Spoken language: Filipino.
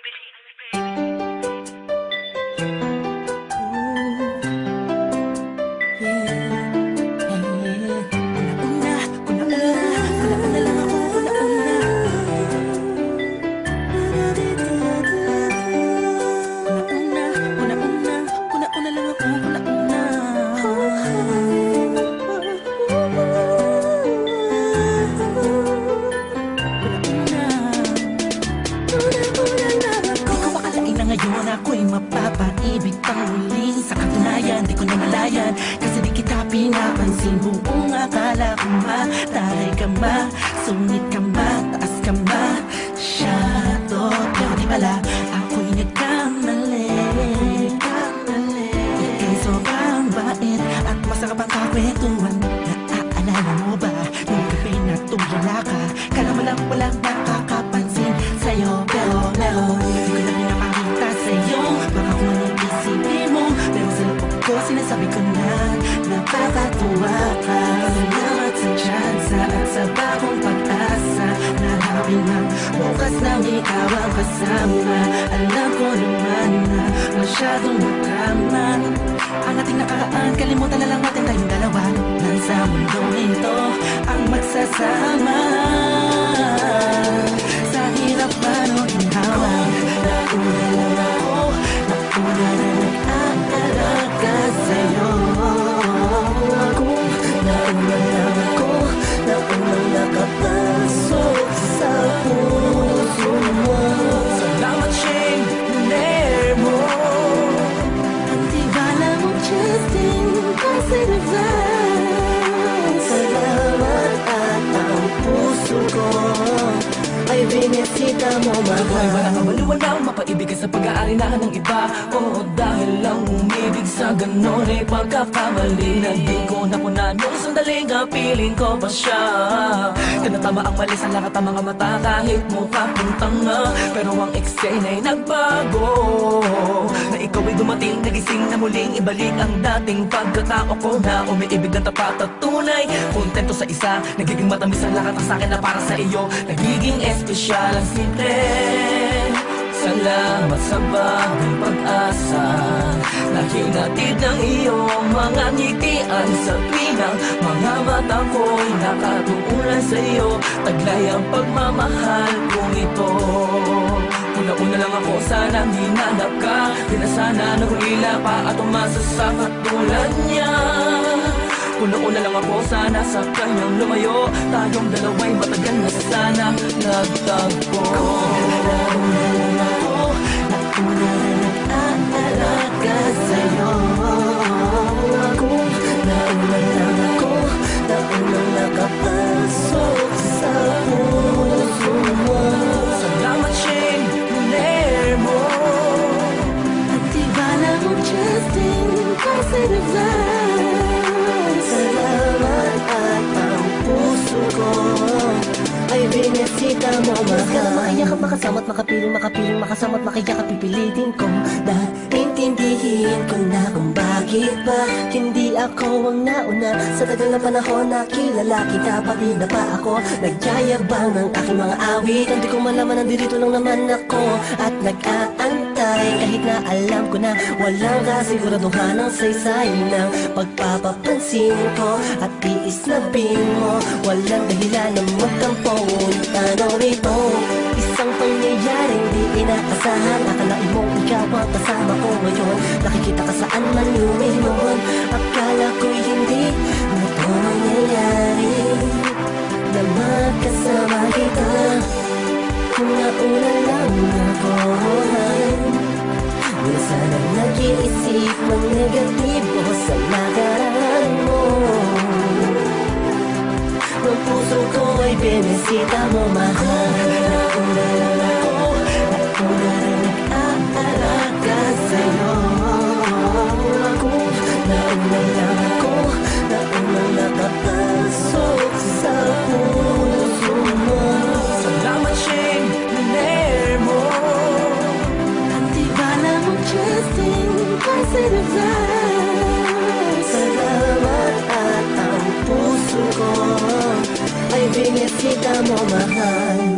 Ikaw malayan Kasi di kita pinapansin. Buong akala ko mataray ka ma. Sungit ka ma, taas ka ma. Shadow, pero di pala. Ako'y nagkamali Ika'y sobrang bait At masarap ang kakwentuhan Naaalala mo ba Nung gabi na tulala ka? Kala mo lang walang nakakapansin Salamat sa tsansa At sa bagong pag-asa Narapin ng bukas nang ikaw ang kasama Alam ko naman na masyadong matraman Ang ating nakaraan Kalimutan na lang natin tayong mundong ito Ang magsasama ay binisita mo, mahal. wala kang maliwanag Mapaibig ka sa pag-aari na ng iba. Oo, dahil lang umibig sa ganon ay pagkakamali Na di ko napuna nung sandaling kapiling ko pa siya. Tinatama ang mali sa lahat ng mga mata Kahit mukha kong tanga. Pero ang eksena ay nagbago. Na ay dumating, nagising na muling Ibalik ang dating pagkatao ko Na umiibig ng tapat at tunay. Kontento sa isa, nagiging matamis ang lahat ng sakin na para sa iyo. Nagiging espesyal ang simple. Salamat sa bagong pag-asa. Na hinatid ng iyong mga ngitian Sa tuwinang mga mata ko'y nakatuulan sa iyo. Taglay ang pagmamahal kong ito Una-una lang ako sana hinanap ka. Di na sana nagulila pa at umasa sa katulad niya. Una-una lang ako sana sa kanyang lumayo. Tayong dalawa'y matagal na sana nagtagpo binisita mo, makasama at makapiling, makapiling, makasama at makiyak at pipilitin ko Dahil intindihin ko na kung bakit ba Hindi ako ang nauna Sa tagal na panahon na kilala kita Pati na pa ako Nagyayabang ng aking mga awit Hindi ko malaman na dirito lang naman ako At nag-aantay Kahit na alam ko na. Walang kasiguraduhan ng saysay ng Pagpapapansin ko At tiis na mo. Walang dahilan na magtampo Ngunit ano rito. Isang pangyayaring di inaasahan. Akalain mong ikaw ang kasama ko ngayon. Nakikita ka saan man lumingon bisita mo mahal Nauna lang ako Nauna na nag-aalaga sa'yo Nauna lang ako Nauna nakapasok sa puso mo. Salamat Shane na nair mo Ang tiba na mong chesting Kasi nagdara envelhecida Montmartre